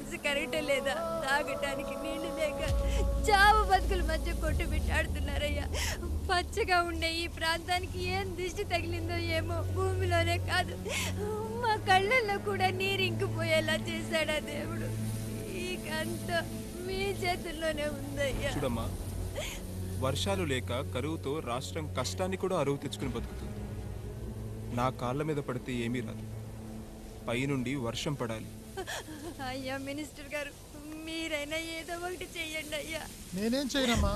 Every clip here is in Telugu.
మనసు కరెక్ట్ లేదా తాగటానికి నీళ్ళు లేక చావు బతుకుల మధ్య కొట్టు పెట్టాడుతున్నారయ్యా పచ్చగా ఉండే ఈ ప్రాంతానికి ఏం దిష్టి తగిలిందో ఏమో భూమిలోనే కాదు. మా కళ్ళల్లో కూడా నీరు ఇంకిపోయేలా చేశాడా దేవుడు? ఈ గంట మీ చేతుల్లోనే ఉందయ్యా. చూడమ్మా వర్షాలు లేక కరువుతో రాష్ట్రం కష్టాన్ని కూడా అరువు తెచ్చుకుని బతుకుతుంది. నా కాళ్ళ మీద పడితే ఏమీ రాదు. పైనుండి వర్షం పడాలి. అయ్యా మినిస్టర్ గారు మీరైనా ఏదో ఒకటి చెయ్యండి అయ్యా. నేనేం చేయనమ్మా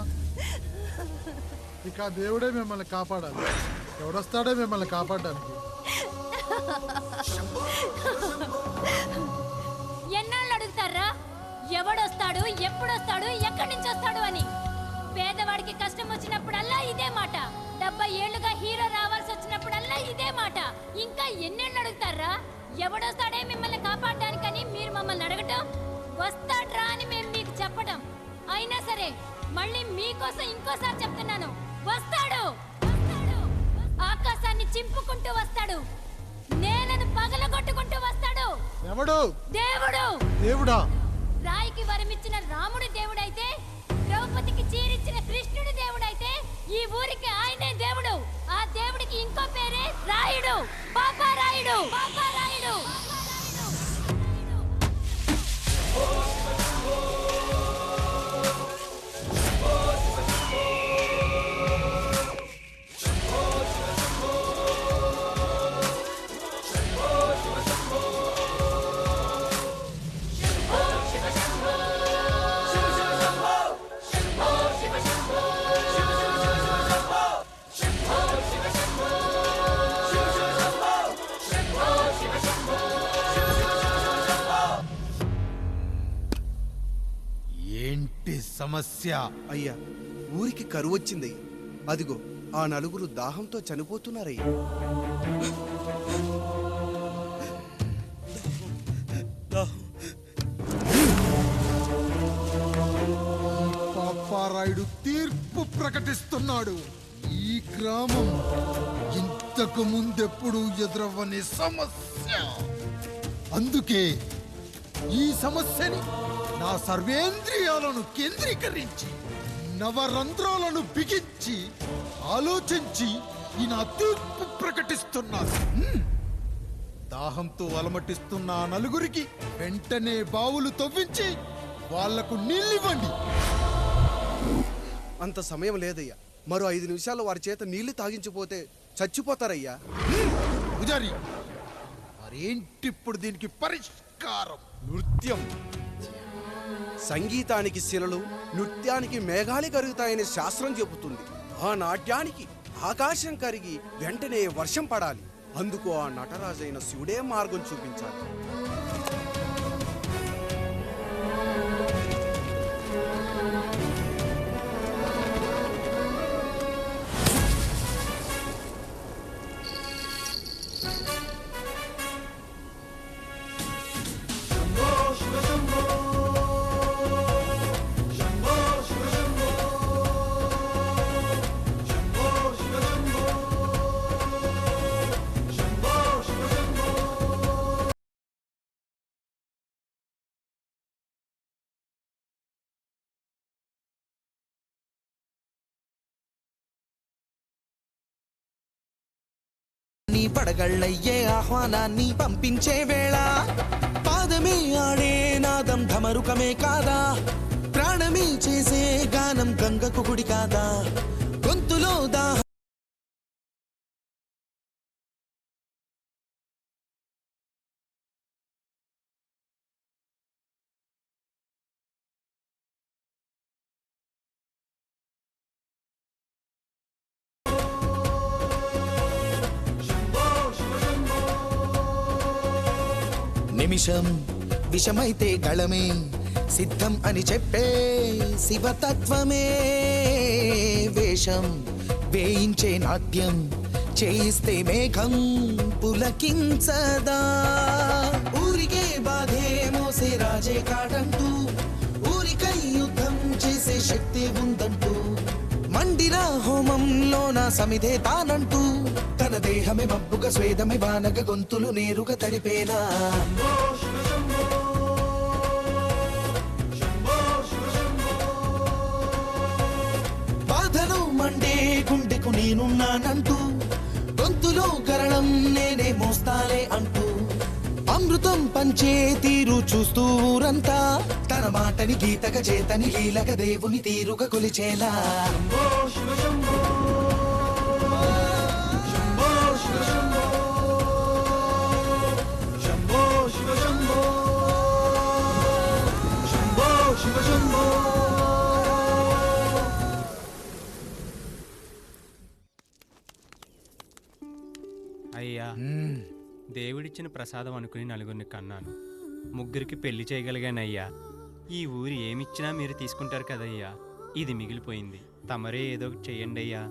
ఇక దేవుడే మిమ్మల్ని కాపాడాలి. ఎవడొస్తాడే మిమ్మల్ని కాపాడడానికి. ఎన్నాళ్ళు అడుగుతారా? ఎవడొస్తాడు ఎప్పుడొస్తాడు ఎక్కడి నుంచి వస్తాడు అని? పేదవాడికి కష్టం వచ్చినప్పుడల్లా ఇదే మాట. డెబ్బై ఏళ్ళుగా హీరో రావాల్సి వచ్చినప్పుడల్లా ఇదే మాట. ఇంకా ఎన్నెళ్ళు అడుగుతారా? ఎవడొస్తాడే మిమ్మల్ని కాపాడడానికని మీరు మమ్మల్ని అడగటం? వస్తాడ్రా అని మేము మీకు చెప్పటం. అయినా సరే మళ్ళీ మీకోసం ఇంకోసారి చెప్తున్నాను. వస్తాడు! వస్తాడు! ఆకాశాన్ని చింపుకుంటూ వస్తాడు. నేలను పగలగొట్టుకుంటూ వస్తాడు. ఎవడు? దేవుడు! దేవుడా? రాయికి వరమిచ్చిన రాముడి దేవుడైతే ద్రౌపదికి చీరిచ్చిన కృష్ణుడి దేవుడైతే ఈ ఊరికి ఆయనే దేవుడు. ఆ దేవుడికి ఇంకో పేరే రాయుడు. పాపా రాయుడు. పాపా సమస్య. అయ్యా ఊరికి కరువు వచ్చింది. అదిగో ఆ నలుగురు దాహంతో చనిపోతున్నారయ్యా. పాపారాయుడు తీర్పు ప్రకటిస్తున్నాడు. ఈ గ్రామం ఇంతకు ముందెప్పుడు ఎదురవ్వని సమస్య. అందుకే ఈ సమస్యని నా సర్వేంద్రియాలను కేంద్రీకరించి నవరంధ్రాలను బిగించి ఆలోచించి ఈ నా తీర్పు ప్రకటిస్తున్నాను. దాహంతో అలమటిస్తున్న నలుగురికి వెంటనే బావులు తవ్వించి వాళ్ళకు నీళ్ళివ్వండి. అంత సమయం లేదయ్యా. మరో ఐదు నిమిషాల్లో వారి చేత నీళ్ళు తాగించిపోతే చచ్చిపోతారయ్యా. పూజారి మరేంటిప్పుడు దీనికి పరిష్కారం? నృత్యం. సంగీతానికి శిలలు నృత్యానికి మేఘాలు కరుగుతాయని శాస్త్రం చెబుతుంది. ఆ నాట్యానికి ఆకాశం కరిగి వెంటనే వర్షం పడాలి. అందుకు ఆ నటరాజైన శివుడే మార్గం చూపించాలి. నీ పడగళ్ళయ్యే ఆహ్వానాన్ని పంపించే వేళ. పాదమే ఆడే నాదం ధమరుకమే కాదా? ప్రాణమే చేసే గానం గంగకు గుడి కాదా? గొంతులో దాహ నిమిషం విషమైతే గళమే. సిద్ధం అని చెప్పే శివతత్వమే. వేషం వేయించే నాట్యం చేయిస్తే మేఘం పులకించదా. ఊరికే బాధే మోసే రాజే కాటంటూ ఊరికై యుద్ధం చేసే శక్తి ఉందంటూ. మండిన హోమంలోన సమిదే తానంటూ. తన దేహమే మబ్బుగా స్వేదమే వానగ గొంతులు నేరుగా తడిపేనా? బాధను మండే గుండెకు నేనున్నానంటూ. గొంతులో కరణం నేనే మోస్తాలే అంటూ. అమృతం పంచే తీరు చూస్తూ ఊరంతా. తన మాటని గీతక చేతని లీలక దేవుని తీరుగా కొలిచేలా. అయ్యా దేవుడిచ్చిన ప్రసాదం అనుకుని నలుగురిని కన్నాను. ముగ్గురికి పెళ్ళి చేయగలిగానయ్యా. ఈ ఊరు ఏమిచ్చినా మీరు తీసుకుంటారు కదయ్యా. ఇది మిగిలిపోయింది. తమరే ఏదో ఒకటి చెయ్యండి అయ్యా.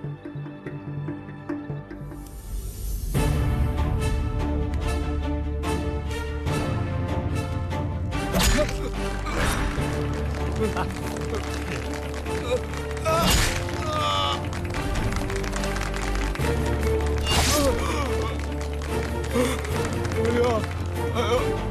住。哎呀，哎呀！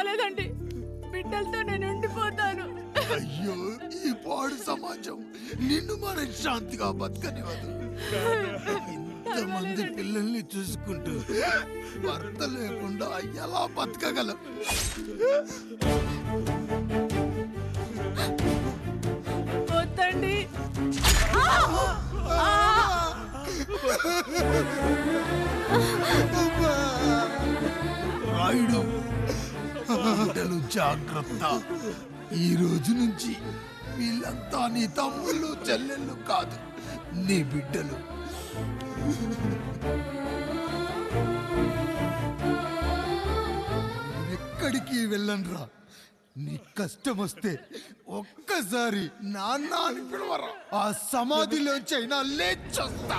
పర్వాలేదండి. బిడ్డలతో నేను ఉండిపోతాను. అయ్యో ఈ పాడు సమాజం నిన్ను మనశ్శాంతిగా బతకనివ్వదు. ఇంతమంది పిల్లల్ని చూసుకుంటూ భర్త లేకుండా ఎలా బతకగలం? వద్దండి. రాయుడు బిడ్డలు జాగ్రత్త. ఈ రోజు నుంచి వీళ్ళంతా నీ తమ్ముళ్ళు చెల్లెళ్ళు కాదు నీ బిడ్డలు. ఎక్కడికి వెళ్ళనురా? నీ కష్టం వస్తే ఒక్కసారి నాన్న అని పిలవరా? ఆ సమాధిలోంచి అయినా లేచొస్తా.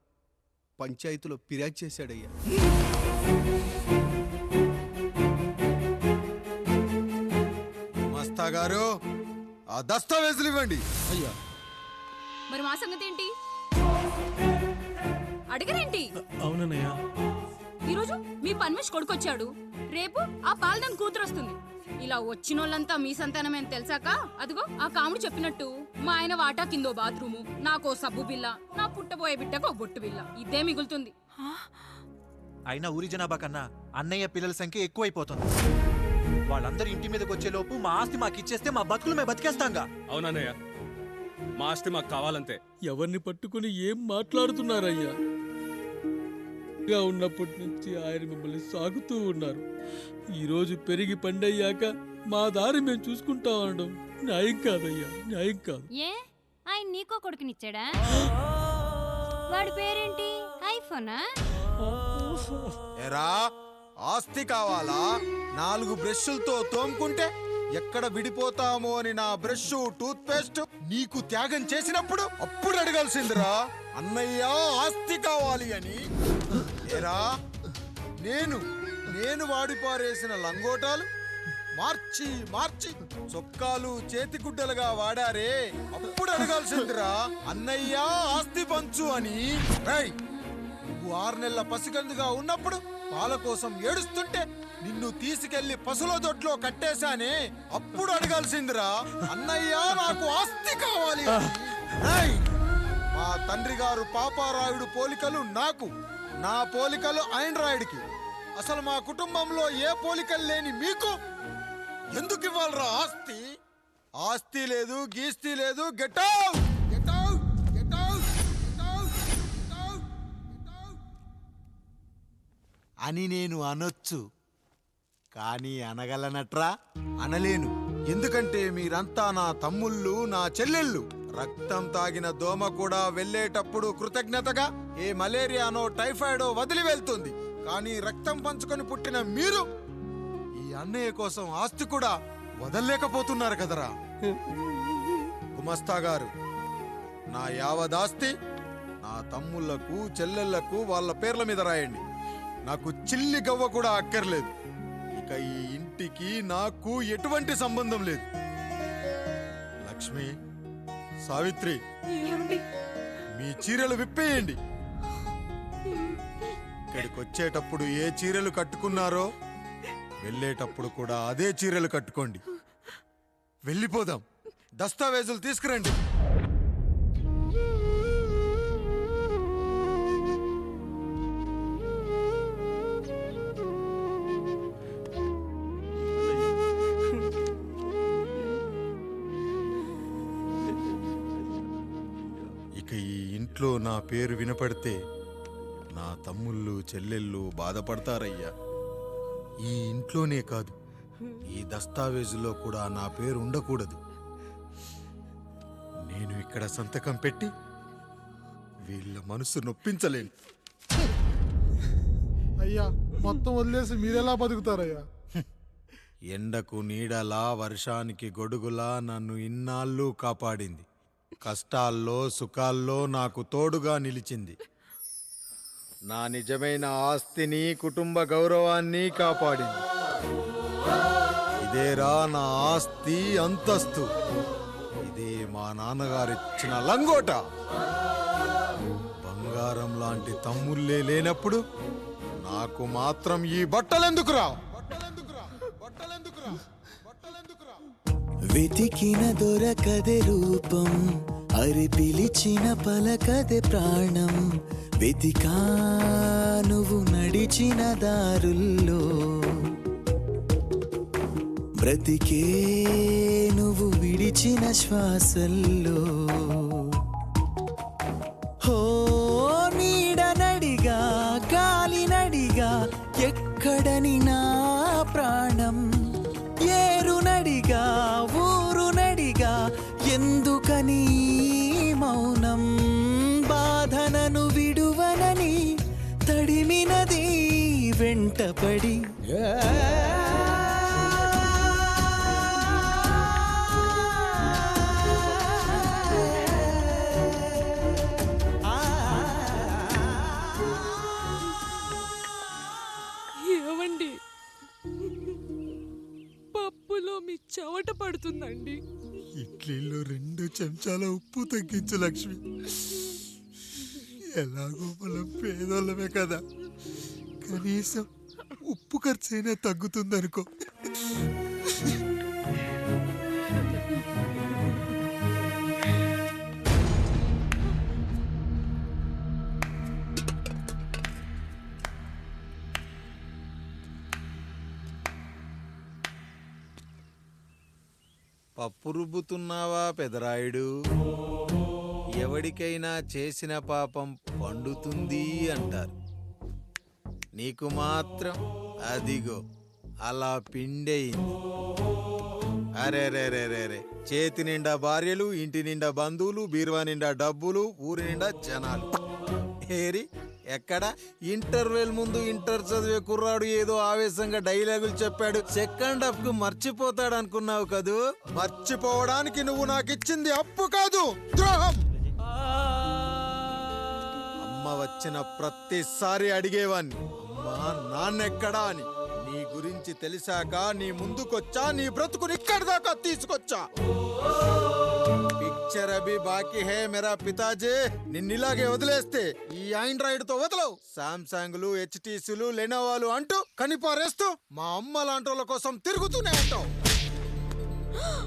పంచాయతీలో ఫిర్యాదు చేశాడయ్యా. మస్తా గారు ఆ దస్తావేజులు ఇవ్వండి. అయ్యా. మరి మా సంగతి ఏంటి? అడగరేంటి? అవునన్నయ్యా. ఈరోజు మీ పన్మేష్ కొడుకొచ్చాడు. రేపు ఆ పాలదన్ కూతురు వస్తుంది ఇలా వచ్చినోళ్ళంతా మీ సంతానమే అని తెలిసాక అదిగో ఆ కాముడు చెప్పినట్టు మా ఆయన వాటా కిందో బాత్రూము నాకో సబ్బు బిల్ల నా పుట్టబోయే బిడ్డకు ఒక బొట్టు బిల్ల ఇదే మిగులుతుంది. అయినా ఊరి జనాభా కన్నా అన్నయ్య పిల్లల సంఖ్య ఎక్కువైపోతుంది. వాళ్ళందరూ ఇంటి మీదకి వచ్చే లోపు మా ఆస్తి మాకు ఇచ్చేస్తే మా బతుకులు మేము బతికేస్తాంగా. అవునన్నయ్య మా ఆస్తి మాకు కావాలంతే. ఎవరిని పట్టుకుని ఏం మాట్లాడుతున్నారయ్యా? గా ఉన్నప్పటి నుంచి ఆయన మిమ్మల్ని సాగుతూ ఉన్నారు. ఈరోజు పెరిగి పండయ్యాక మా దారి మేము చూసుకుంటాం అనడం న్యాయం కాదయ్యా న్యాయం కాదు. ఏ? ఆయన నీకో కొడుకునిచ్చాడా? వాడి పేరేంటి? ఐఫోనా? ఎరా ఆస్తి కావాలా? నాలుగు బ్రష్లతో తోముకుంటే ఎక్కడ విడిపోతామో అని నా బ్రష్ టూత్ పేస్ట్ నీకు త్యాగం చేసినప్పుడు అప్పుడు అడగాల్సిందిరా. అన్నయ్య ఆస్తి కావాలి అని ఏరా నేను నేను వాడిపారేసిన లంగోటాలు? మార్చి మార్చి. చొక్కాలు చేతిగుడ్డలుగా వాడారే. అప్పుడు అడగాల్సిందిరా అన్నయ్య ఆస్తి పంచు అని. రేయ్, నువ్వు ఆరు నెలల పసికందుగా ఉన్నప్పుడు పాల కోసం ఏడుస్తుంటే నిన్ను తీసుకెళ్ళి పసుల దొడ్లో కట్టేశానే. అప్పుడు అడగాల్సిందిరా అన్నయ్య నాకు ఆస్తి కావాలి మా తండ్రి గారు పాపారాయుడు పోలికలు నాకు నా పోలికలు ఆండ్రాయిడ్కి అసలు మా కుటుంబంలో ఏ పోలికలు లేని మీకు? ఎందుకు ఇవ్వాలరా ఆస్తి? ఆస్తి లేదు గీస్తి లేదు గెట్ అవుట్ గెట్ అని నేను అనొచ్చు. కానీ అనగలనట్రా? అనలేను. ఎందుకంటే మీరంతా నా తమ్ముళ్ళు నా చెల్లెళ్ళు. రక్తం తాగిన దోమ కూడా వెళ్ళేటప్పుడు కృతజ్ఞతగా ఏ మలేరియానో టైఫాయిడో వదిలి వెళ్తుంది. కానీ రక్తం పంచుకొని పుట్టిన మీరు ఈ అన్నయ్య కోసం ఆస్తి కూడా వదలలేకపోతున్నారు కదరా. గుమస్తా గారు నా యావదాస్తి నా తమ్ముళ్ళకు చెల్లెళ్ళకు వాళ్ళ పేర్ల మీద రాయండి. నాకు చిల్లి గవ్వ కూడా అక్కర్లేదు. ఇక ఈ ఇంటికి నాకు ఎటువంటి సంబంధం లేదు. లక్ష్మి సావిత్రి మీ చీరలు విప్పేయండి. ఇక్కడికి వచ్చేటప్పుడు ఏ చీరలు కట్టుకున్నారో వెళ్ళేటప్పుడు కూడా అదే చీరలు కట్టుకోండి. వెళ్ళిపోదాం. దస్తావేజులు తీసుకురండి. ఇంట్లో నా పేరు వినపడితే నా తమ్ముళ్ళు చెల్లెళ్ళు బాధపడతారయ్యా. ఈ ఇంట్లోనే కాదు ఈ దస్తావేజులో కూడా నా పేరు ఉండకూడదు. నేను ఇక్కడ సంతకం పెట్టి వీళ్ళ మనసు నొప్పించలేను. అయ్యా మొత్తం వదిలేసి మీరెలా బతుకుతారయ్యా? ఎండకు నీడలా వర్షానికి గొడుగులా నన్ను ఇన్నాళ్ళు కాపాడింది. కష్టాల్లో సుఖాల్లో నాకు తోడుగా నిలిచింది. నా నిజమైన ఆస్తిని కుటుంబ గౌరవాన్ని కాపాడింది. ఇదేరా నా ఆస్తి అంతస్తు. ఇదే మా నాన్నగారిచ్చిన లంగోట. బంగారం లాంటి తమ్ముళ్ళే లేనప్పుడు నాకు మాత్రం ఈ బట్టలెందుకురా వెతికిన దొరకదే రూపం. అరి పిలిచిన పలకదే ప్రాణం. వెతికా నువ్వు నడిచిన దారుల్లో. బ్రతికే నువ్వు విడిచిన శ్వాసల్లో. వెంటపడి ఏవండి పప్పులో మీ చెవట పడుతుందండి. ఇడ్లీలో రెండు చెంచాల ఉప్పు తగ్గించు లక్ష్మి. ఎలాగో మనం పేదోళ్ళమే కదా. కనీసం ఉప్పు ఖర్చైనా తగ్గుతుందనుకో. పప్పు రుబ్బుతున్నావా పెదరాయుడు? ఎవడికైనా చేసిన పాపం పండుతుంది అంటారు. నీకు మాత్రం అదిగో అలా పిండయింది. అరే రే రే రే రే. చేతి నిండా భార్యలు ఇంటి నిండా బంధువులు బీరువా నిండా డబ్బులు ఊరి నిండా జనాలు. ఏరి ఎక్కడ? ఇంటర్వెల్ ముందు ఇంటర్ చదివే కుర్రాడు ఏదో ఆవేశంగా డైలాగులు చెప్పాడు. సెకండ్ హాఫ్కు మర్చిపోతాడు అనుకున్నావు కదూ? మర్చిపోవడానికి నువ్వు నాకు ఇచ్చింది అప్పు కాదు ద్రోహం! అమ్మ వచ్చిన ప్రతిసారి అడిగేవాన్ని అమ్మా నాన్నెక్కడా అని. నీ గురించి తెలిసాక నీ ముందుకొచ్చా నీ బ్రతుకుని ఇక్కడి దాకా తీసుకొచ్చా? పిక్చర్ అభి బాకీ హే మేరా పితాజీ. నిన్నిలాగే వదిలేస్తే ఈ ఆండ్రాయిడ్తో వదలవు సామ్సంగ్లు హెచ్టీసీలు లెనోవాలు అంటూ కనిపారేస్తూ మా అమ్మ లాంటి వాళ్ళ కోసం తిరుగుతూనే ఉంటావు.